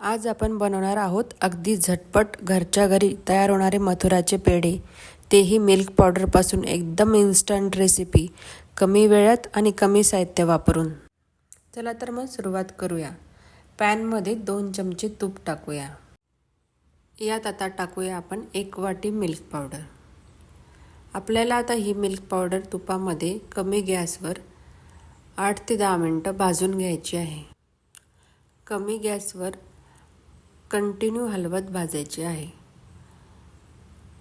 आज आपण बनवणार आहोत अगदी झटपट घरच्या घरी तयार होणारे मथुराचे पेढे. तेही मिल्क पावडरपासून एकदम इन्स्टंट रेसिपी कमी वेळात आणि कमी साहित्य वापरून. चला तर मग सुरुवात करूया. पॅनमध्ये दोन चमचे तूप टाकूया. यात आता टाकूया आपण एक वाटी मिल्क पावडर आपल्याला आता ही मिल्क पावडर तुपामध्ये कमी गॅसवर आठ ते दहा मिनटं भाजून घ्यायची आहे. कमी गॅसवर कंटिन्यू हलवत भाजायची आहे.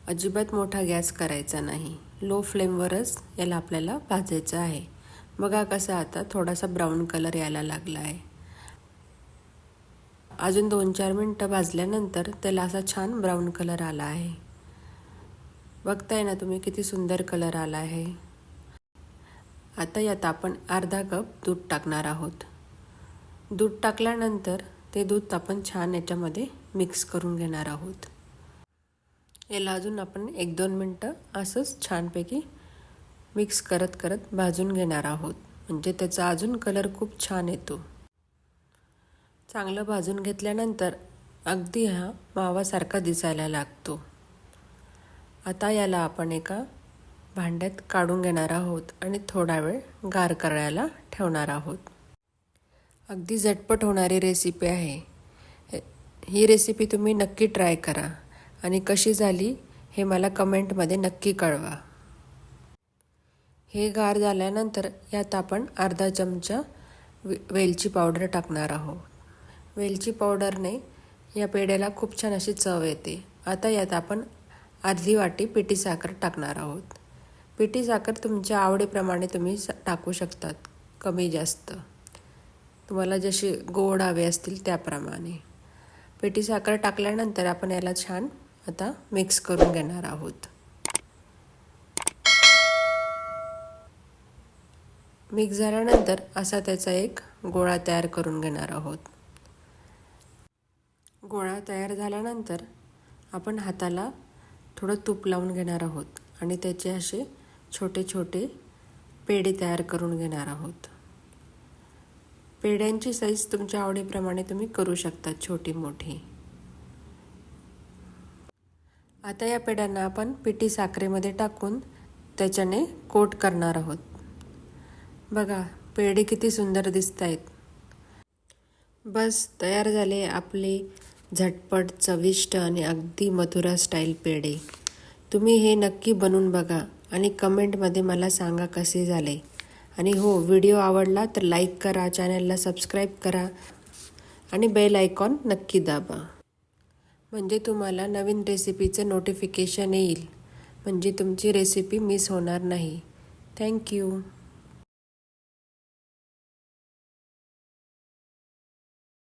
अजिबात मोठा गॅस करायचा नाही. लो फ्लेमवरच याला आपल्याला भाजायचं आहे. बघा कसा आता थोडासा ब्राऊन कलर यायला लागला आहे. अजून दोन चार मिनटं भाजल्यानंतर त्याला असा छान ब्राऊन कलर आला आहे. बघताय ना तुम्ही किती सुंदर कलर आला आहे. आता यात आपण अर्धा कप दूध टाकणार आहोत. दूध टाकल्यानंतर ते दूध आपण छान याच्यामध्ये मिक्स करून घेणार आहोत. याला अजून आपण एक दोन मिनटं असंच छानपैकी मिक्स करत करत भाजून घेणार आहोत. म्हणजे त्याचा अजून कलर खूप छान येतो. चांगलं भाजून घेतल्यानंतर अगदी हा मावासारखा दिसायला लागतो. आता याला आपण एका भांड्यात काढून घेणार आहोत आणि थोडा वेळ गार करायला ठेवणार आहोत. अगदी झटपट होणारी रेसिपी आहे. ही रेसिपी तुम्ही नक्की ट्राय करा. आणि कशी झाली हे मला कमेंटमध्ये नक्की कळवा. हे गार झाल्यानंतर यात आपण अर्धा चमचा वे वेलची पावडर टाकणार आहोत. वेलची पावडरने या पेढ्याला खूप छान अशी चव येते. आता यात आपण अर्धी वाटी पिठी साखर टाकणार आहोत. पिठी साखर तुमच्या आवडीप्रमाणे तुम्ही टाकू शकतात कमी जास्त. तुम्हाला जशी गोड हवे असतील त्याप्रमाणे. पेटी साखर टाकल्यानंतर आपण याला छान आता मिक्स करून घेणार आहोत. मिक्स झाल्यानंतर असा त्याचा एक गोळा तयार करून घेणार आहोत. गोळा तयार झाल्यानंतर आपण हाताला थोडं तूप लावून घेणार आहोत आणि त्याचे असे छोटे छोटे पेढे तयार करून घेणार आहोत. पेढ्यांची साईज तुमच्या आवडीप्रमाणे तुम्ही करू शकता छोटी मोठी आता या पेढ्यांना आपण पिठी साखरेमध्ये टाकून त्याच्याने कोट करणार आहोत. बघा पेढे किती सुंदर दिसत आहेत बस तयार झाले आपले झटपट चविष्ट आणि अगदी मथुरा स्टाईल पेढे. तुम्ही हे नक्की बनवून बघा आणि कमेंटमध्ये मला सांगा कसे झाले. आणि हो व्हिडिओ आवडला तर लाईक करा चॅनलला सबस्क्राईब करा आणि बेल आयकॉन नक्की दाबा. म्हणजे तुम्हाला नवीन रेसिपीचं नोटिफिकेशन येईल. म्हणजे तुमची रेसिपी मिस होणार नाही. थँक्यू